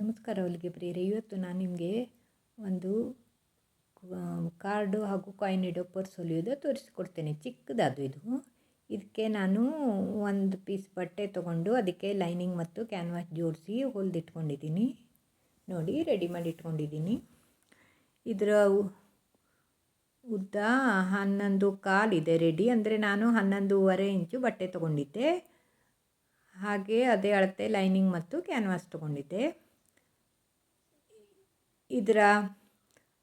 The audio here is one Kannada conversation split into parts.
ನಮಸ್ಕಾರ ಹೊಲಿಗೆ ಪ್ರಿಯರೇ. ಇವತ್ತು ನಾನು ನಿಮಗೆ ಒಂದು ಕಾರ್ಡು ಹಾಗೂ ಕಾಯಿನ್ ಇಡೋ ಪರ್ಸ್ ಹೊಲಿಯೋದು ತೋರಿಸ್ಕೊಡ್ತೇನೆ. ಚಿಕ್ಕದಾದ ಇದು. ಇದಕ್ಕೆ ನಾನು ಒಂದು ಪೀಸ್ ಬಟ್ಟೆ ತೊಗೊಂಡು ಅದಕ್ಕೆ ಲೈನಿಂಗ್ ಮತ್ತು ಕ್ಯಾನ್ವಾಸ್ ಜೋಡಿಸಿ ಹೊಲಿದಿಟ್ಕೊಂಡಿದ್ದೀನಿ. ನೋಡಿ ರೆಡಿ ಮಾಡಿ ಇಟ್ಕೊಂಡಿದ್ದೀನಿ ಇದರ ಉದ್ದ ಹನ್ನೊಂದು ಕಾಲಿದೆ ರೆಡಿ ಅಂದರೆ ನಾನು ಹನ್ನೊಂದೂವರೆ ಇಂಚು ಬಟ್ಟೆ ತೊಗೊಂಡಿದ್ದೆ. ಹಾಗೆ ಅದೇ ಅಳತೆ ಲೈನಿಂಗ್ ಮತ್ತು ಕ್ಯಾನ್ವಾಸ್ ತೊಗೊಂಡಿದ್ದೆ. ಇದರ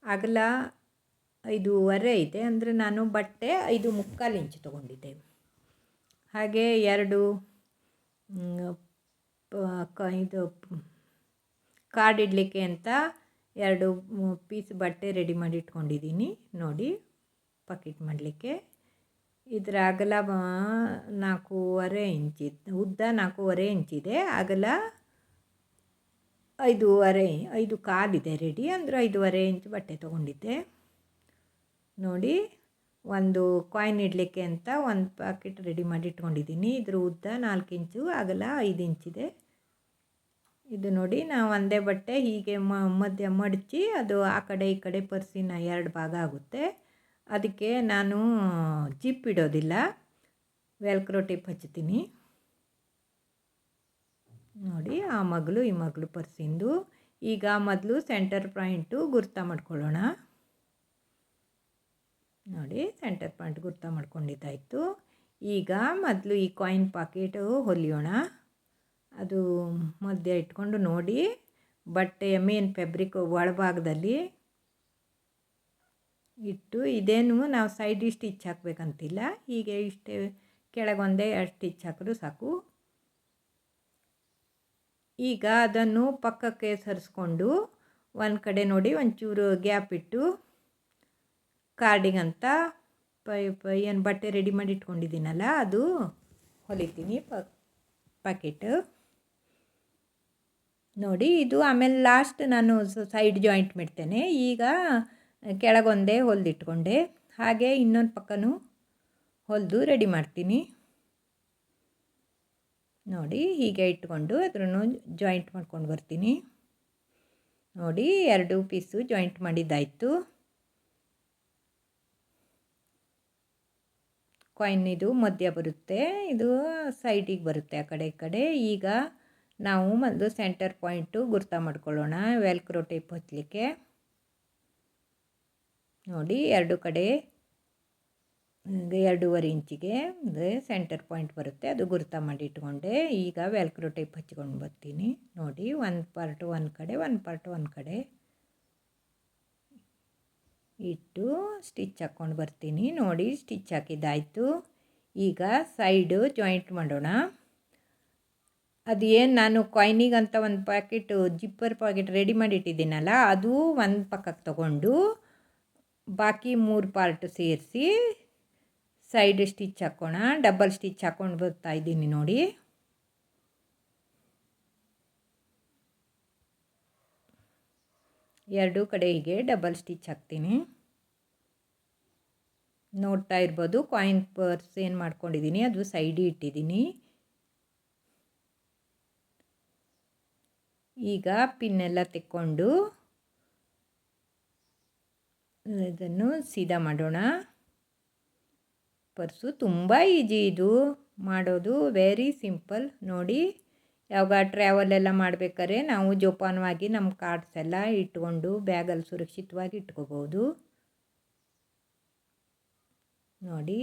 ಅಗಲ ಐದೂವರೆ ಇದೆ ಅಂದರೆ ನಾನು ಬಟ್ಟೆ ಐದು ಮುಕ್ಕಾಲು ಇಂಚು ತೊಗೊಂಡಿದ್ದೆ. ಹಾಗೆ ಎರಡು ಇದು ಕಾರ್ಡ್ ಇಡಲಿಕ್ಕೆ ಅಂತ ಎರಡು ಪೀಸ್ ಬಟ್ಟೆ ರೆಡಿ ಮಾಡಿ ಇಟ್ಕೊಂಡಿದ್ದೀನಿ. ನೋಡಿ, ಪಕೆಟ್ ಮಾಡಲಿಕ್ಕೆ. ಇದರ ಅಗಲ ನಾಲ್ಕೂವರೆ ಇಂಚಿತ್ತು ಉದ್ದ ನಾಲ್ಕೂವರೆ ಇಂಚಿದೆ ಅಗಲ ಐದೂವರೆ, ಐದು ಕಾಲಿದೆ ರೆಡಿ ಅಂದರೆ ಐದೂವರೆ ಇಂಚ್ ಬಟ್ಟೆ ತೊಗೊಂಡಿದ್ದೆ. ನೋಡಿ, ಒಂದು ಕಾಯಿನ್ ಇಡಲಿಕ್ಕೆ ಅಂತ ಒಂದು ಪ್ಯಾಕೆಟ್ ರೆಡಿ ಮಾಡಿ ಇಟ್ಕೊಂಡಿದ್ದೀನಿ. ಇದ್ರ ಉದ್ದ ನಾಲ್ಕು ಇಂಚು, ಅಗಲ ಐದು ಇಂಚಿದೆ ಇದು. ನೋಡಿ, ನಾವು ಒಂದೇ ಬಟ್ಟೆ ಹೀಗೆ ಮಧ್ಯ ಮಡಚಿ ಅದು ಆ ಕಡೆ ಈ ಕಡೆ ಪರ್ಸಿನ ಎರಡು ಭಾಗ ಆಗುತ್ತೆ. ಅದಕ್ಕೆ ನಾನು ಜಿಪ್ ಇಡೋದಿಲ್ಲ. ವೆಲ್ಕ್ರೋ ಟೇಪ್ ಹಚ್ತೀನಿ ನೋಡಿ, ಆ ಮಗಳು, ಈ ಮಗಳು ಪರ್ಸಿಂದು ಈಗ ಮೊದಲು ಸೆಂಟರ್ ಪಾಯಿಂಟು ಗುರ್ತ ಮಾಡ್ಕೊಳ್ಳೋಣ. ನೋಡಿ ಸೆಂಟರ್ ಪಾಯಿಂಟ್ ಗುರ್ತ ಮಾಡ್ಕೊಂಡಿದ್ದಾಯಿತು. ಈಗ ಮೊದಲು ಈ ಕಾಯಿನ್ ಪಾಕೆಟು ಹೊಲಿಯೋಣ. ಅದು ಮಧ್ಯ ಇಟ್ಕೊಂಡು ನೋಡಿ, ಬಟ್ಟೆಯ ಮೇನ್ ಫ್ಯಾಬ್ರಿಕ್ ಒಳಭಾಗದಲ್ಲಿ ಇಟ್ಟು ಇದೇನು ನಾವು ಸೈಡ್ ಸ್ಟಿಚ್ ಹಾಕಬೇಕಂತಿಲ್ಲ ಹೀಗೆ ಇಷ್ಟೇ ಕೆಳಗೊಂದೇ ಎರಡು ಸ್ಟಿಚ್ ಸಾಕು. ಈಗ ಅದನ್ನು ಪಕ್ಕಕ್ಕೆ ಸರಿಸ್ಕೊಂಡು ಒಂದು ಕಡೆ ನೋಡಿ ಒಂಚೂರು ಗ್ಯಾಪ್ ಇಟ್ಟು ಕಾರ್ಡಿಗಂತ ಪೈ ಪೈ ಏನು ಬಟ್ಟೆ ರೆಡಿ ಮಾಡಿ ಇಟ್ಕೊಂಡಿದ್ದೀನಲ್ಲ ಅದು ಹೊಲಿತೀನಿ ಪ ಪ್ಯಾಕೆಟ್ ನೋಡಿ ಇದು ಆಮೇಲೆ ಲಾಸ್ಟ್ ನಾನು ಸೈಡ್ ಜಾಯಿಂಟ್ ಮಾಡ್ತೇನೆ. ಈಗ ಕೆಳಗೊಂದೇ ಹೊಲಿದಿಟ್ಕೊಂಡೆ. ಹಾಗೆ ಇನ್ನೊಂದು ಪಕ್ಕನೂ ಹೊಲಿದು ರೆಡಿ ಮಾಡ್ತೀನಿ. ನೋಡಿ, ಹೀಗೆ ಇಟ್ಕೊಂಡು ಅದ್ರೂ ಜಾಯಿಂಟ್ ಮಾಡ್ಕೊಂಡು ಬರ್ತೀನಿ. ನೋಡಿ, ಎರಡು ಪೀಸು ಜಾಯಿಂಟ್ ಮಾಡಿದ್ದಾಯಿತು. ಕಾಯಿನ್ ಇದು ಮಧ್ಯ ಬರುತ್ತೆ, ಇದು ಸೈಡಿಗೆ ಬರುತ್ತೆ ಆ ಕಡೆ ಈ ಕಡೆ. ಈಗ ನಾವು ಒಂದು ಸೆಂಟರ್ ಪಾಯಿಂಟು ಗುರ್ತ ಮಾಡ್ಕೊಳ್ಳೋಣ ವೆಲ್ಕ್ರೋ ಟೇಪ್ ಹಚ್ಚಲಿಕ್ಕೆ ನೋಡಿ, ಎರಡು ಕಡೆ ಎರಡೂವರೆ ಇಂಚಿಗೆ ಅಂದರೆ ಸೆಂಟರ್ ಪಾಯಿಂಟ್ ಬರುತ್ತೆ. ಅದು ಗುರುತ ಮಾಡಿ ಇಟ್ಕೊಂಡೆ. ಈಗ ವೆಲ್ಕ್ರೋ ಟೈಪ್ ಹಚ್ಕೊಂಡು ಬರ್ತೀನಿ. ನೋಡಿ ಒಂದು ಪಾರ್ಟ್ ಒನ್ ಕಡೆ ಒಂದು ಪಾರ್ಟ್ ಒನ್ ಕಡೆ ಇಟ್ಟು ಸ್ಟಿಚ್ ಹಾಕ್ಕೊಂಡು ಬರ್ತೀನಿ. ನೋಡಿ ಸ್ಟಿಚ್ ಹಾಕಿದ್ದಾಯಿತು. ಈಗ ಸೈಡು ಜಾಯಿಂಟ್ ಮಾಡೋಣ. ಅದು ಏನು ನಾನು ಕಾಯ್ನಿಗಂತ ಒಂದು ಪ್ಯಾಕೆಟ್ ಜಿಪ್ಪರ್ ಪ್ಯಾಕೆಟ್ ರೆಡಿ ಮಾಡಿ ಇಟ್ಟಿದ್ದೀನಲ್ಲ, ಅದು ಒಂದು ಪಕ್ಕಕ್ಕೆ ತಗೊಂಡು, ಬಾಕಿ ಮೂರು ಪಾರ್ಟ್ ಸೇರಿಸಿ ಸೈಡ್ ಸ್ಟಿಚ್ ಹಾಕೋಣ, ಡಬಲ್ ಸ್ಟಿಚ್ ಹಾಕೊಂಡು ಬರ್ತಾ ಇದ್ದೀನಿ ನೋಡಿ. ಎರಡೂ ಕಡೆಗೆ ಡಬಲ್ ಸ್ಟಿಚ್ ಹಾಕ್ತೀನಿ. ನೋಡ್ತಾ ಇರ್ಬೋದು ಕಾಯಿನ್ ಪರ್ಸ್ ಏನು ಮಾಡ್ಕೊಂಡಿದ್ದೀನಿ, ಅದು ಸೈಡಿ ಇಟ್ಟಿದ್ದೀನಿ. ಈಗ ಪಿನ್ನೆಲ್ಲ ತೆಕ್ಕೊಂಡು ಇದನ್ನು ಸೀದಾ ಮಾಡೋಣ. ಪರ್ಸು. ತುಂಬ ಈಜಿ ಇದು. ಮಾಡೋದು ವೆರಿ ಸಿಂಪಲ್ ನೋಡಿ, ಯಾವಾಗ ಟ್ರಾವೆಲ್ ಎಲ್ಲ ಮಾಡಬೇಕಾದ್ರೆ ನಾವು ಜೋಪಾನವಾಗಿ ನಮ್ಮ ಕಾರ್ಡ್ಸ್ ಎಲ್ಲ ಇಟ್ಕೊಂಡು ಬ್ಯಾಗಲ್ಲಿ ಸುರಕ್ಷಿತವಾಗಿ ಇಟ್ಕೋಬೋದು ನೋಡಿ,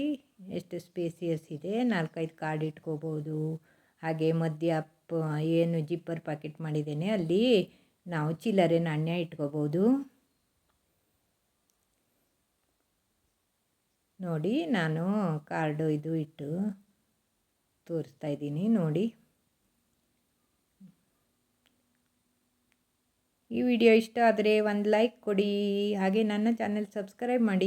ಎಷ್ಟು ಸ್ಪೇಸಿಯಸ್ ಇದೆ. ನಾಲ್ಕೈದು ಕಾರ್ಡ್ ಇಟ್ಕೋಬೋದು ಹಾಗೆ ಮಧ್ಯ, ಏನು ಜಿಪ್ಪರ್ ಪ್ಯಾಕೆಟ್ ಮಾಡಿದ್ದೇನೆ, ಅಲ್ಲಿ ನಾವು ಚಿಲ್ಲರೆ ನಾಣ್ಯ ಇಟ್ಕೋಬೋದು ನೋಡಿ ನಾನು ಕಾರ್ಡು ಇದು ಇಟ್ಟು ತೋರಿಸ್ತಾ ಇದ್ದೀನಿ, ನೋಡಿ. ಈ ವಿಡಿಯೋ ಇಷ್ಟ ಆದರೆ ಒಂದು ಲೈಕ್ ಕೊಡಿ, ಹಾಗೆ ನನ್ನ ಚಾನೆಲ್ ಸಬ್ಸ್ಕ್ರೈಬ್ ಮಾಡಿ.